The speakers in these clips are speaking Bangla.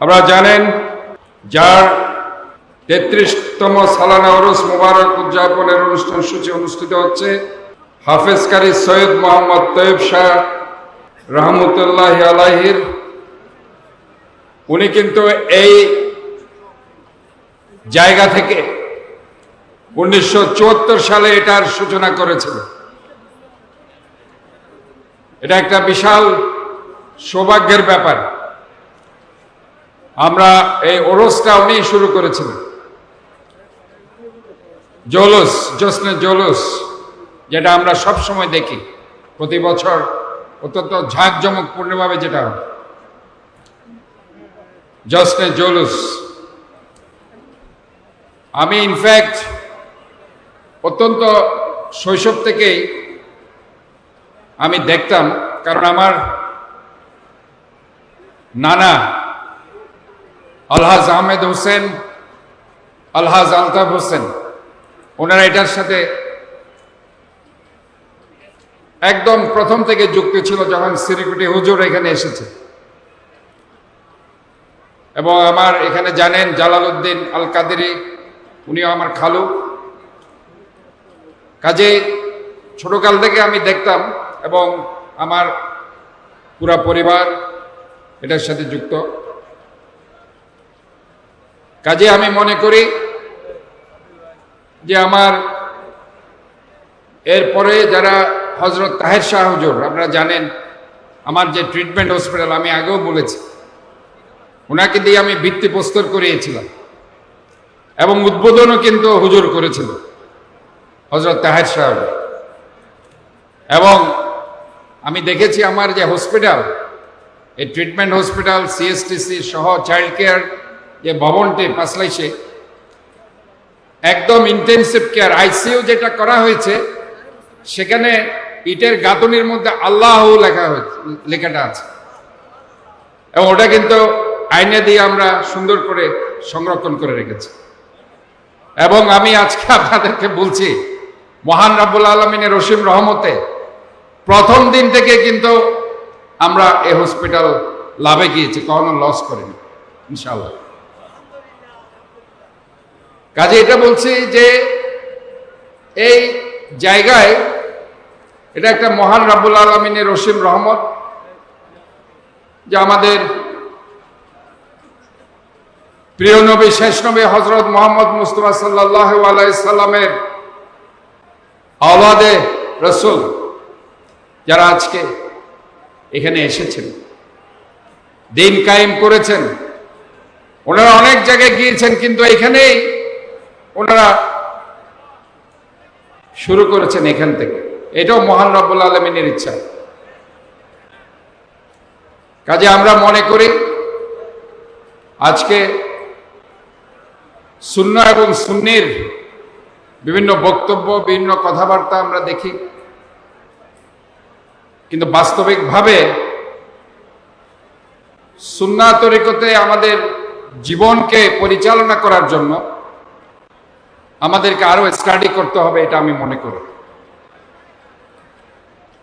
আপনারা জানেন, যার তেত্রিশতম সালানা ওরস মোবারক উদযাপনের অনুষ্ঠান সূচি অনুষ্ঠিত হচ্ছে হাফেজকারী সৈয়দ মোহাম্মদ তৈব শাহ রহমতুল্লাহ আলাহির উনি কিন্তু এই জায়গা থেকে উনিশশো চুয়াত্তর সালে এটার সূচনা করেছিলেন এটা একটা বিশাল সৌভাগ্যের ব্যাপার। আমরা এই ওরসটা উনি শুরু করেছিলেন। জৌলুস জশ্নে জৌলুস, যেটা আমরা সব সময় দেখি। প্রতি বছর অত্যন্ত ঝাঁকজমকপূর্ণভাবে যেটা জশ্নে জৌলুস। আমি ইনফ্যাক্ট অত্যন্ত শৈশব থেকেই আমি দেখতাম, কারণ আমার নানা আলহাজ আহমেদ হোসেন, আলহাজ আলতাফ হোসেন, ওনারা এটার সাথে একদম প্রথম থেকে যুক্ত ছিল যখন সিরিকুটি হুজুর এখানে এসেছে। এবং আমার এখানে জানেন জালালউদ্দিন আল কাদেরি উনিও আমার খালু। কাজে ছোটকাল থেকে আমি দেখতাম এবং আমার পুরা পরিবার এটার সাথে যুক্ত। কাজে আমি মনে করি যে আমার এরপরে যারা হজরত তাহের শাহ হুজুর, আপনারা জানেন আমার যে ট্রিটমেন্ট হসপিটাল আমি আগেও বলেছি ওনাকে দিয়ে আমি ভিত্তি প্রস্তর করিয়েছিলাম এবং উদ্বোধনও কিন্তু হুজুর করেছিল, হজরত তাহের শাহ। এবং আমি দেখেছি আমার যে হসপিটাল এই ট্রিটমেন্ট হসপিটাল সিএসটিসি সহ চাইল্ড কেয়ার যে ভবনটি পাশলাইছে একদম ইন্টেনসিভ কেয়ার আইসিইউ যেটা করা হয়েছে, সেখানে ইটের গাঁথনির মধ্যে আল্লাহ লেখা হয়েছে লেখাটা আছে। এবং ওটা কিন্তু আইনে দিয়ে আমরা সুন্দর করে সংরক্ষণ করে রেখেছি। এবং আমি আজকে আপনাদেরকে বলছি, মহান রাব্বুল আলমিনের রসিম রহমতে প্রথম দিন থেকে কিন্তু আমরা এ হসপিটাল লাভে গিয়েছি, কখনো লস করিনি ইনশাল্লাহ কাজে এটা বলছি যে এই জায়গায় এটা একটা মহান রাব্বুল আলমিনের রসিম রহমত যে আমাদের প্রিয় নবী, শেষ নবী হজরত মোহাম্মদ মুস্তফা সাল্লাহ আলাইসাল্লামের আওলাদে রসুল যারা আজকে এখানে এসেছেন, দিন কায়েম করেছেন, ওনারা অনেক জায়গায় গিয়েছেন, কিন্তু এখানেই ওনারা শুরু করেছেন এখান থেকে। এটাও মহান রব্বুল আলমিনের ইচ্ছা। কাজে আমরা মনে করি, আজকে শূন্য এবং শূন্যের বিভিন্ন বক্তব্য, বিভিন্ন কথাবার্তা আমরা দেখি। কিন্তু বাস্তবিকভাবে সুন্না তরিকতে আমাদের জীবনকে পরিচালনা করার জন্য আমাদেরকে আরও স্টাডি করতে হবে, এটা আমি মনে করি।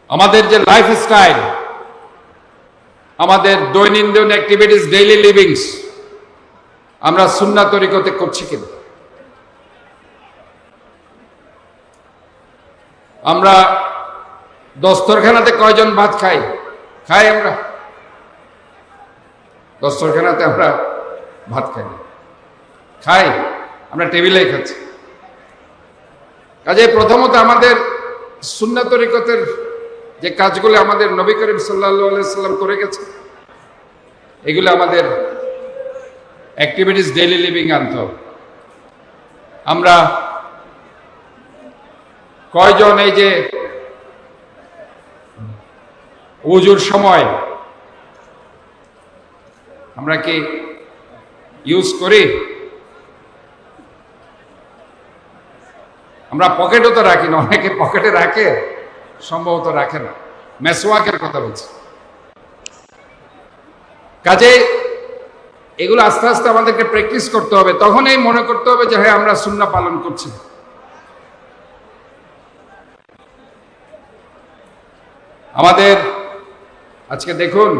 আমাদের যে লাইফ স্টাইল আমাদের দৈনন্দিন অ্যাক্টিভিটিস ডেইলি লিভিংস আমরা সুন্না তরিকতে করছি কিনা আমরা দস্তরখানাতে কয়জন ভাত খাই? খাই আমরা। দস্তরখানাতে আমরা ভাত খাই খাই, আমরা টেবিলেই খাচ্ছি। কাজে প্রথমত আমাদের সুন্না তরিকতের যে কাজগুলো আমাদের নবী করিম সাল্লা সাল্লাম করে গেছে এগুলো আমাদের অ্যাক্টিভিটিস ডেইলি লিভিং আনতে আমরা কয়জন এই যে উজুর সময় আমরা কি ইউজ করি? আমরা পকেটও তো রাখি না, অনেকে পকেটে রাখে, সম্ভবত রাখে না। মেসোয়াকের কথা বলছি। কাজে এগুলো আস্তে আস্তে আমাদেরকে প্র্যাকটিস করতে হবে, তখনই মনে করতে হবে যে হ্যাঁ আমরা সুন্না পালন করছি। আমাদের আজকে দেখুন,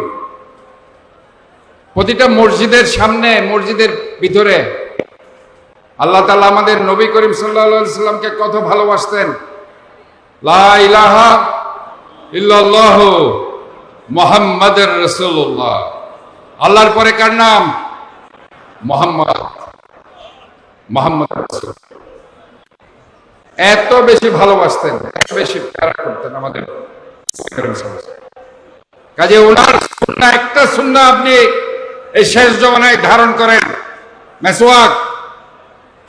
প্রতিটা মসজিদের সামনে, মসজিদের ভিতরে আল্লাহ তালা আমাদের নবী করিম সাল্লা সাল্লামকে কত ভালোবাসতেন। মোহাম্মদের আল্লাহর পরে কার নাম? মোহাম্মদ। মোহাম্মদ এত বেশি ভালোবাসতেন, এত বেশি প্যারা করতেন আমাদের। কাজে ওনার সুন্নাহ, একটা সুন্নাহ আপনি এই শেষ জমানায় ধারণ করেন। মেসোয়াক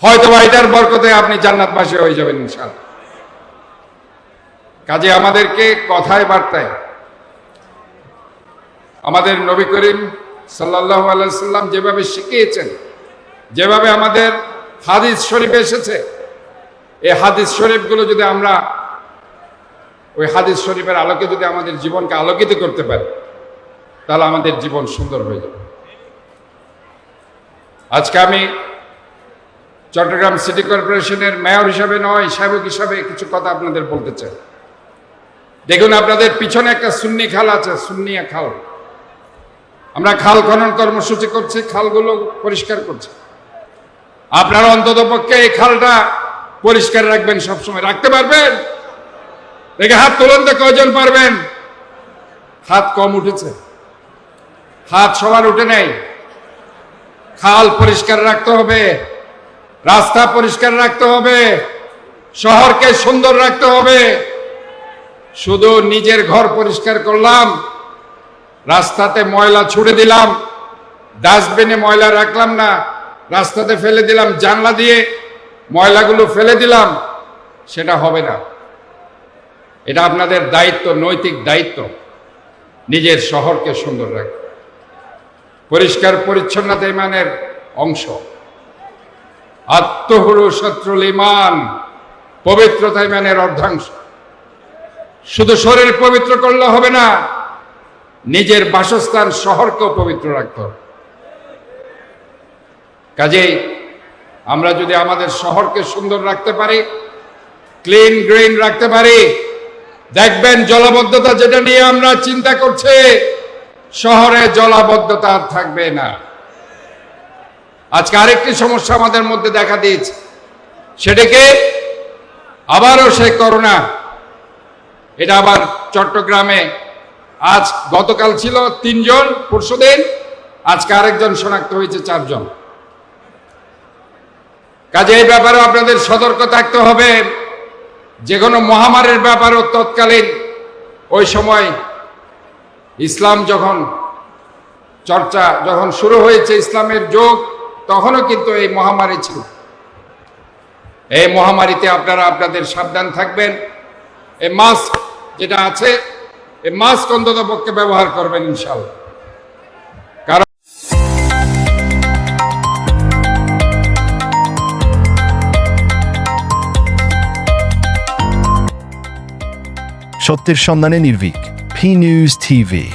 হয়তো বা এটার বরকতে আপনি জান্নাত জান্নাতবাসী হয়ে যাবেন ইনশাআল্লাহ। কাজে আমাদেরকে কথায় বার্তায়, আমাদের নবী করিম সাল্লাহ আলাইসাল্লাম যেভাবে শিখিয়েছেন, যেভাবে আমাদের হাদিস শরীফ এসেছে, এই হাদিস শরীফগুলো যদি আমরা, ওই হাদিস শরীফের আলোকে যদি আমাদের জীবনকে আলোকিত করতে পারি, তাহলে আমাদের জীবন সুন্দর হয়ে যাবে। আজকে আমি চট্টগ্রাম সিটি কর্পোরেশনের মেয়র হিসাবে নয়, সেবক হিসাবে কিছু কথা আপনাদের বলতে চাই। দেখুন, আপনাদের পিছনে একটা সুন্নি খাল আছে, সুন্নিয়া খাল। আমরা খাল খনন কর্মসূচি করছি, খালগুলো পরিষ্কার করছি। আপনারা অন্তত পক্ষে এই খালটা পরিষ্কার রাখবেন সবসময়। রাখতে পারবেন? দেখে হাত তুলুন তো কয়জন পারবেন? হাত কম উঠেছে। হাত সবার উঠে নেই। খাল পরিষ্কার রাখতে হবে। রাস্তা পরিষ্কার রাখতে হবে, শহরকে সুন্দর রাখতে হবে। শুধু নিজের ঘর পরিষ্কার করলাম, রাস্তাতে ময়লা ছুড়ে দিলাম, ডাস্টবিনে ময়লা রাখলাম না, রাস্তাতে ফেলে দিলাম জানলা দিয়ে, ময়লাগুলো ফেলে দিলাম, সেটা হবে না। এটা আপনাদের দায়িত্ব, নৈতিক দায়িত্ব। নিজের শহরকে সুন্দর রাখা পরিষ্কার, পরিচ্ছন্নতা ইমানের অংশ। আত্মহুরু শত্রুল ইমান। পবিত্রতা ইমানের অর্ধাংশ। শুধু শরীর পবিত্র করলে হবে না, নিজের বাসস্থান শহরকেও পবিত্র রাখতে হবে। কাজেই আমরা যদি আমাদের শহরকে সুন্দর রাখতে পারি, ক্লিন গ্রিন রাখতে পারি, দেখবেন জলাবদ্ধতা যেটা নিয়ে আমরা চিন্তা করছি, শহরে জলাবদ্ধতা আর থাকবে না। আজকে আরেকটি সমস্যা আমাদের মধ্যে দেখা দিয়েছে। সেটাকে আবারও সে করোনা। এটা আবার চট্টগ্রামে। আজ গতকাল ছিল তিনজন, পরশুদিন আজকে আরেকজন শনাক্ত হয়েছে চারজন। কাজে এই ব্যাপারে আপনাদের সতর্ক থাকতে হবে। যে কোনো মহামারীর ব্যাপারেও তৎকালীন ওই সময় ইসলাম যখন চর্চা যখন শুরু হয়েছে, ইসলামের যোগ তখনও কিন্তু এই মহামারী ছিল। এই মহামারীতে আপনারা আপনাদের সাবধান থাকবেন। এই মাস্ক যেটা আছে, এই মাস্ক অন্তত পক্ষে ব্যবহার করবেন কারণ সত্যের সন্ধানে নির্ভীক পি নিউজ টিভি